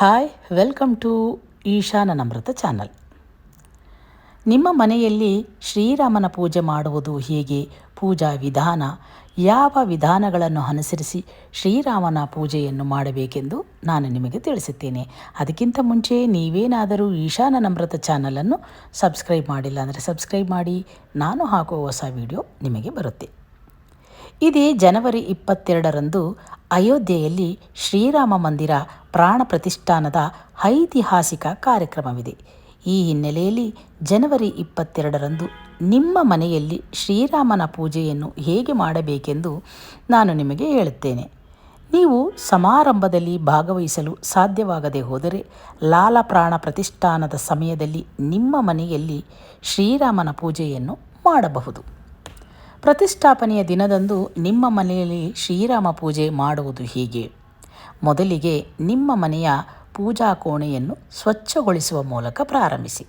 Hi, welcome to Ishana Namrutha channel. ನಿಮ್ಮ ಮನೆಯಲ್ಲಿ ಶ್ರೀರಾಮನ ಪೂಜೆ ಮಾಡುವುದು ಹೇಗೆ? ಪೂಜಾ ವಿಧಾನ, ಯಾವ ವಿಧಾನಗಳನ್ನು ಅನುಸರಿಸಿ ಶ್ರೀರಾಮನ ಪೂಜೆಯನ್ನು ಮಾಡಬೇಕೆಂದು ನಾನು ನಿಮಗೆ ತಿಳಿಸುತ್ತೇನೆ. ಅದಕ್ಕಿಂತ ಮುಂಚೆ ನೀವೇನಾದರೂ ಈಶಾನ ನಮೃತ ಚಾನಲನ್ನು ಸಬ್ಸ್ಕ್ರೈಬ್ ಮಾಡಿಲ್ಲ ಅಂದರೆ ಸಬ್ಸ್ಕ್ರೈಬ್ ಮಾಡಿ, ನಾನು ಹಾಕುವ ಹೊಸ ವಿಡಿಯೋ ನಿಮಗೆ ಬರುತ್ತೆ. ಇದೇ ಜನವರಿ ಇಪ್ಪತ್ತೆರಡರಂದು ಅಯೋಧ್ಯೆಯಲ್ಲಿ ಶ್ರೀರಾಮ ಮಂದಿರ ಪ್ರಾಣ ಪ್ರತಿಷ್ಠಾನದ ಐತಿಹಾಸಿಕ ಕಾರ್ಯಕ್ರಮವಿದೆ. ಈ ಹಿನ್ನೆಲೆಯಲ್ಲಿ ಜನವರಿ ಇಪ್ಪತ್ತೆರಡರಂದು ನಿಮ್ಮ ಮನೆಯಲ್ಲಿ ಶ್ರೀರಾಮನ ಪೂಜೆಯನ್ನು ಹೇಗೆ ಮಾಡಬೇಕೆಂದು ನಾನು ನಿಮಗೆ ಹೇಳುತ್ತೇನೆ. ನೀವು ಸಮಾರಂಭದಲ್ಲಿ ಭಾಗವಹಿಸಲು ಸಾಧ್ಯವಾಗದೆ ಹೋದರೆ ಲಾಲ ಪ್ರಾಣ ಪ್ರತಿಷ್ಠಾನದ ಸಮಯದಲ್ಲಿ ನಿಮ್ಮ ಮನೆಯಲ್ಲಿ ಶ್ರೀರಾಮನ ಪೂಜೆಯನ್ನು ಮಾಡಬಹುದು. ಪ್ರತಿಷ್ಠಾಪನೆಯ ದಿನದಂದು ನಿಮ್ಮ ಮನೆಯಲ್ಲಿ ಶ್ರೀರಾಮ ಪೂಜೆ ಮಾಡುವುದು ಹೀಗೆ. ಮೊದಲಿಗೆ ನಿಮ್ಮ ಮನೆಯ ಪೂಜಾ ಕೋಣೆಯನ್ನು ಸ್ವಚ್ಛಗೊಳಿಸುವ ಮೂಲಕ ಪ್ರಾರಂಭಿಸಿ.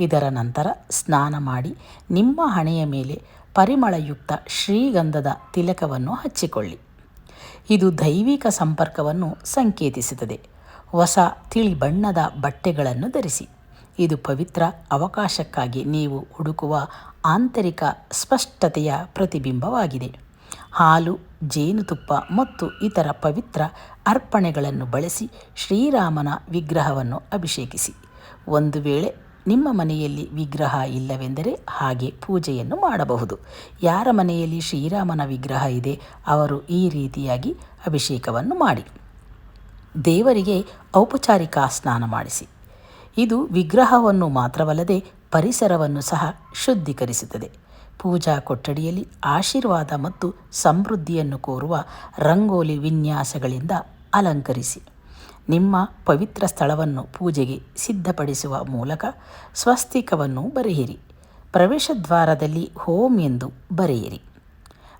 ಇದರ ನಂತರ ಸ್ನಾನ ಮಾಡಿ ನಿಮ್ಮ ಹಣೆಯ ಮೇಲೆ ಪರಿಮಳಯುಕ್ತ ಶ್ರೀಗಂಧದ ತಿಲಕವನ್ನು ಹಚ್ಚಿಕೊಳ್ಳಿ. ಇದು ದೈವಿಕ ಸಂಪರ್ಕವನ್ನು ಸಂಕೇತಿಸುತ್ತದೆ. ಹೊಸ ತಿಳಿ ಬಣ್ಣದ ಬಟ್ಟೆಗಳನ್ನು ಧರಿಸಿ. ಇದು ಪವಿತ್ರ ಅವಕಾಶಕ್ಕಾಗಿ ನೀವು ಹುಡುಕುವ ಆಂತರಿಕ ಸ್ಪಷ್ಟತೆಯ ಪ್ರತಿಬಿಂಬವಾಗಿದೆ. ಹಾಲು ಜೇನುತುಪ್ಪ ಮತ್ತು ಇತರ ಪವಿತ್ರ ಅರ್ಪಣೆಗಳನ್ನು ಬಳಸಿ ಶ್ರೀರಾಮನ ವಿಗ್ರಹವನ್ನು ಅಭಿಷೇಕಿಸಿ. ಒಂದು ವೇಳೆ ನಿಮ್ಮ ಮನೆಯಲ್ಲಿ ವಿಗ್ರಹ ಇಲ್ಲವೆಂದರೆ ಹಾಗೆ ಪೂಜೆಯನ್ನು ಮಾಡಬಹುದು. ಯಾರ ಮನೆಯಲ್ಲಿ ಶ್ರೀರಾಮನ ವಿಗ್ರಹ ಇದೆ, ಅವರು ಈ ರೀತಿಯಾಗಿ ಅಭಿಷೇಕವನ್ನು ಮಾಡಿ. ದೇವರಿಗೆ ಔಪಚಾರಿಕ ಸ್ನಾನ ಮಾಡಿಸಿ. ಇದು ವಿಗ್ರಹವನ್ನು ಮಾತ್ರವಲ್ಲದೆ ಪರಿಸರವನ್ನು ಸಹ ಶುದ್ಧೀಕರಿಸುತ್ತದೆ. ಪೂಜಾ ಕೊಠಡಿಯಲ್ಲಿ ಆಶೀರ್ವಾದ ಮತ್ತು ಸಮೃದ್ಧಿಯನ್ನು ಕೋರುವ ರಂಗೋಲಿ ವಿನ್ಯಾಸಗಳಿಂದ ಅಲಂಕರಿಸಿ. ನಿಮ್ಮ ಪವಿತ್ರ ಸ್ಥಳವನ್ನು ಪೂಜೆಗೆ ಸಿದ್ಧಪಡಿಸುವ ಮೂಲಕ ಸ್ವಸ್ತಿಕವನ್ನು ಬರೆಯಿರಿ. ಪ್ರವೇಶ ದ್ವಾರದಲ್ಲಿ ಹೋಮ್ ಎಂದು ಬರೆಯಿರಿ.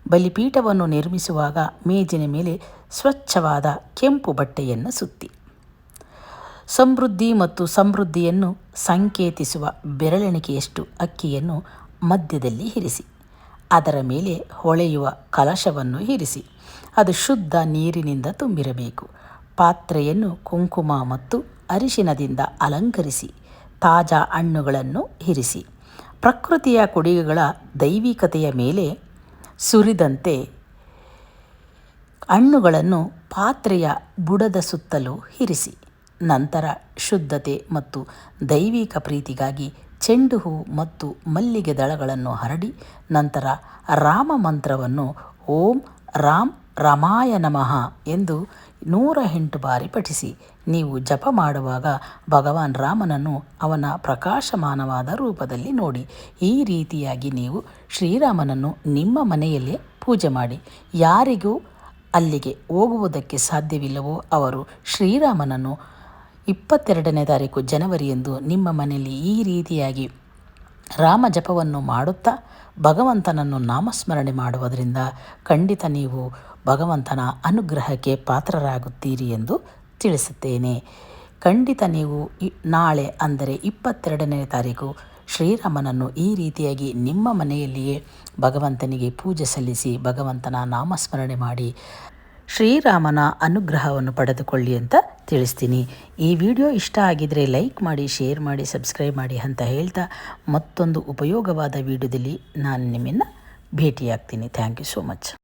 ಬಲಿಪೀಠವನ್ನು ನಿರ್ಮಿಸುವಾಗ ಮೇಜಿನ ಮೇಲೆ ಸ್ವಚ್ಛವಾದ ಕೆಂಪು ಬಟ್ಟೆಯನ್ನು ಸುತ್ತಿ. ಸಮೃದ್ಧಿ ಮತ್ತು ಸಮೃದ್ಧಿಯನ್ನು ಸಂಕೇತಿಸುವ ಬೆರಳೆಣಿಕೆಯಷ್ಟು ಅಕ್ಕಿಯನ್ನು ಮಧ್ಯದಲ್ಲಿ ಇರಿಸಿ. ಅದರ ಮೇಲೆ ಹೊಳೆಯುವ ಕಲಶವನ್ನು ಇರಿಸಿ. ಅದು ಶುದ್ಧ ನೀರಿನಿಂದ ತುಂಬಿರಬೇಕು. ಪಾತ್ರೆಯನ್ನು ಕುಂಕುಮ ಮತ್ತು ಅರಿಶಿನದಿಂದ ಅಲಂಕರಿಸಿ. ತಾಜಾ ಹಣ್ಣುಗಳನ್ನು ಇರಿಸಿ. ಪ್ರಕೃತಿಯ ಕೊಡುಗೆಗಳ ದೈವಿಕತೆಯ ಮೇಲೆ ಸುರಿದಂತೆ ಹಣ್ಣುಗಳನ್ನು ಪಾತ್ರೆಯ ಬುಡದ ಸುತ್ತಲೂ ಇರಿಸಿ. ನಂತರ ಶುದ್ಧತೆ ಮತ್ತು ದೈವಿಕ ಪ್ರೀತಿಗಾಗಿ ಚೆಂಡು ಹೂ ಮತ್ತು ಮಲ್ಲಿಗೆ ದಳಗಳನ್ನು ಹರಡಿ ನಂತರ ರಾಮ ಮಂತ್ರವನ್ನು ಓಂ ರಾಮ್ ರಾಮಾಯ ನಮಃ ಎಂದು ನೂರ ಎಂಟು ಬಾರಿ ಪಠಿಸಿ. ನೀವು ಜಪ ಮಾಡುವಾಗ ಭಗವಾನ್ ರಾಮನನ್ನು ಅವನ ಪ್ರಕಾಶಮಾನವಾದ ರೂಪದಲ್ಲಿ ನೋಡಿ. ಈ ರೀತಿಯಾಗಿ ನೀವು ಶ್ರೀರಾಮನನ್ನು ನಿಮ್ಮ ಮನೆಯಲ್ಲೇ ಪೂಜೆ ಮಾಡಿ. ಯಾರಿಗೂ ಅಲ್ಲಿಗೆ ಹೋಗುವುದಕ್ಕೆ ಸಾಧ್ಯವಿಲ್ಲವೋ ಅವರು ಶ್ರೀರಾಮನನ್ನು ಇಪ್ಪತ್ತೆರಡನೇ ತಾರೀಕು ಜನವರಿಯಂದು ನಿಮ್ಮ ಮನೆಯಲ್ಲಿ ಈ ರೀತಿಯಾಗಿ ರಾಮ ಜಪವನ್ನು ಮಾಡುತ್ತಾ ಭಗವಂತನನ್ನು ನಾಮಸ್ಮರಣೆ ಮಾಡುವುದರಿಂದ ಖಂಡಿತ ನೀವು ಭಗವಂತನ ಅನುಗ್ರಹಕ್ಕೆ ಪಾತ್ರರಾಗುತ್ತೀರಿ ಎಂದು ತಿಳಿಸುತ್ತೇನೆ. ಖಂಡಿತ ನೀವು ನಾಳೆ ಅಂದರೆ ಇಪ್ಪತ್ತೆರಡನೇ ತಾರೀಕು ಶ್ರೀರಾಮನನ್ನು ಈ ರೀತಿಯಾಗಿ ನಿಮ್ಮ ಮನೆಯಲ್ಲಿಯೇ ಭಗವಂತನಿಗೆ ಪೂಜೆ ಸಲ್ಲಿಸಿ ಭಗವಂತನ ನಾಮಸ್ಮರಣೆ ಮಾಡಿ ಶ್ರೀರಾಮನ ಅನುಗ್ರಹವನ್ನು ಪಡೆದುಕೊಳ್ಳಿ ಅಂತ ತಿಳಿಸ್ತೀನಿ. ಈ ವಿಡಿಯೋ ಇಷ್ಟ ಆಗಿದರೆ ಲೈಕ್ ಮಾಡಿ, ಶೇರ್ ಮಾಡಿ, ಸಬ್ಸ್ಕ್ರೈಬ್ ಮಾಡಿ ಅಂತ ಹೇಳ್ತಾ ಮತ್ತೊಂದು ಉಪಯೋಗವಾದ ವಿಡಿಯೋದಲ್ಲಿ ನಾನು ನಿಮ್ಮನ್ನು ಭೇಟಿಯಾಗ್ತೀನಿ. Thank you so much.